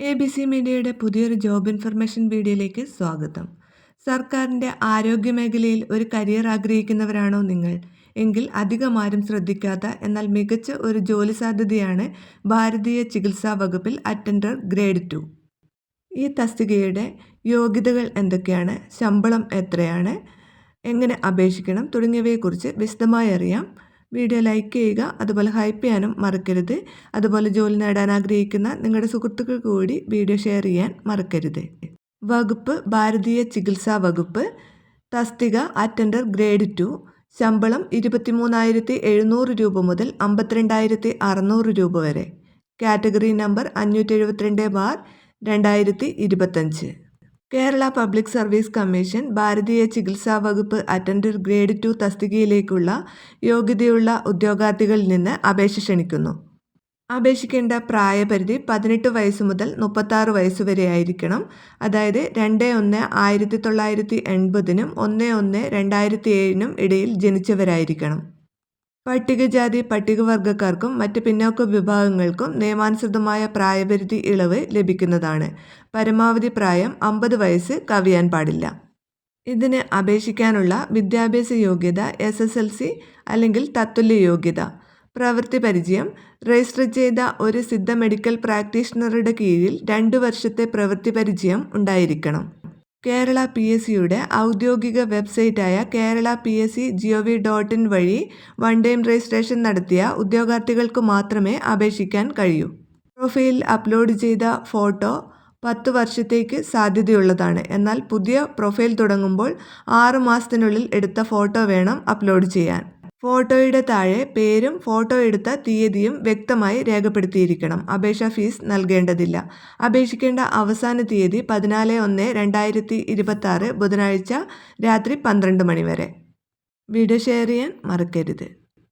A B C മീഡിയയുടെ പുതിയൊരു job information വീഡിയോയിലേക്ക് സ്വാഗതം. സർക്കാരിന്റെ ആരോഗ്യ മേഖലയിൽ ഒരു കരിയർ ആഗ്രഹിക്കുന്നവരാണോ നിങ്ങൾ? എങ്കിൽ അധികം ആരും ശ്രദ്ധിക്കാത്ത എന്നാൽ മികച്ച ഒരു ജോലി സാധ്യതയാണ് ഭാരതീയ ചികിത്സാ വകുപ്പിൽ അറ്റൻഡർ ഗ്രേഡ് ടു. ഈ തസ്തികയുടെ യോഗ്യതകൾ എന്തൊക്കെയാണ്? ശമ്പളം എത്രയാണ്? എങ്ങനെ അപേക്ഷിക്കണം? തുടങ്ങിയവയെക്കുറിച്ച് വിശദമായി അറിയാം. വീഡിയോ ലൈക്ക് ചെയ്യുക അതുപോലെ ഹൈപ്പ് ചെയ്യാനും മറക്കരുത്. അതുപോലെ ജോലി നേടാൻ ആഗ്രഹിക്കുന്ന നിങ്ങളുടെ സുഹൃത്തുക്കൾ കൂടി വീഡിയോ ഷെയർ ചെയ്യാൻ മറക്കരുത്. വകുപ്പ് ഭാരതീയ ചികിത്സാ വകുപ്പ് തസ്തിക അറ്റൻഡർ ഗ്രേഡ് ടു ശമ്പളം ഇരുപത്തിമൂന്നായിരത്തി എഴുന്നൂറ് രൂപ മുതൽ അമ്പത്തിരണ്ടായിരത്തി അറുന്നൂറ് രൂപ വരെ. കാറ്റഗറി നമ്പർ അഞ്ഞൂറ്റി എഴുപത്തിരണ്ട് ബാർ രണ്ടായിരത്തി ഇരുപത്തഞ്ച് കേരള പബ്ലിക് സർവീസ് കമ്മീഷൻ ഭാരതീയ ചികിത്സാ വകുപ്പ് അറ്റൻഡർ ഗ്രേഡ് ടു തസ്തികയിലേക്കുള്ള യോഗ്യതയുള്ള ഉദ്യോഗാർത്ഥികളിൽ നിന്ന് അപേക്ഷ ക്ഷണിക്കുന്നു. അപേക്ഷിക്കേണ്ട പ്രായപരിധി പതിനെട്ട് വയസ്സ് മുതൽ മുപ്പത്താറ് വയസ്സ് വരെ ആയിരിക്കണം. അതായത് രണ്ട് ഒന്ന് ആയിരത്തി തൊള്ളായിരത്തി എൺപതിനും ഒന്ന് ഒന്ന് രണ്ടായിരത്തി ഏഴിനും ഇടയിൽ ജനിച്ചവരായിരിക്കണം. പട്ടികജാതി പട്ടികവർഗക്കാർക്കും മറ്റ് പിന്നോക്ക വിഭാഗങ്ങൾക്കും നിയമാനുസൃതമായ പ്രായപരിധി ഇളവ് ലഭിക്കുന്നതാണ്. പരമാവധി പ്രായം അമ്പത് വയസ്സ് കവിയാൻ പാടില്ല. ഇതിന് അപേക്ഷിക്കാനുള്ള വിദ്യാഭ്യാസ യോഗ്യത എസ് എസ് എൽ സി അല്ലെങ്കിൽ തത്തുല്യ യോഗ്യത. പ്രവൃത്തി പരിചയം രജിസ്റ്റർ ചെയ്ത ഒരു സിദ്ധ മെഡിക്കൽ പ്രാക്ടീഷണറുടെ കീഴിൽ രണ്ടു വർഷത്തെ പ്രവൃത്തി പരിചയം ഉണ്ടായിരിക്കണം. കേരള പി എസ് സിയുടെ ഔദ്യോഗിക വെബ്സൈറ്റായ Kerala P S C GO V dot in വഴി വൺ ടൈം രജിസ്ട്രേഷൻ നടത്തിയ ഉദ്യോഗാർത്ഥികൾക്ക് മാത്രമേ അപേക്ഷിക്കാൻ കഴിയൂ. പ്രൊഫൈൽ അപ്ലോഡ് ചെയ്ത ഫോട്ടോ പത്ത് വർഷത്തേക്ക് സാധ്യതയുള്ളതാണ്. എന്നാൽ പുതിയ പ്രൊഫൈൽ തുടങ്ങുമ്പോൾ ആറ് മാസത്തിനുള്ളിൽ എടുത്ത ഫോട്ടോ വേണം അപ്ലോഡ് ചെയ്യാൻ. ഫോട്ടോയുടെ താഴെ പേരും ഫോട്ടോ എടുത്ത തീയതിയും വ്യക്തമായി രേഖപ്പെടുത്തിയിരിക്കണം. അപേക്ഷാ ഫീസ് നൽകേണ്ടതില്ല. അപേക്ഷിക്കേണ്ട അവസാന തീയതി പതിനാല് ഒന്ന് രണ്ടായിരത്തി ഇരുപത്തി ബുധനാഴ്ച രാത്രി പന്ത്രണ്ട് മണി വരെ. വീഡിയോ ഷെയർ ചെയ്യാൻ മറക്കരുത്.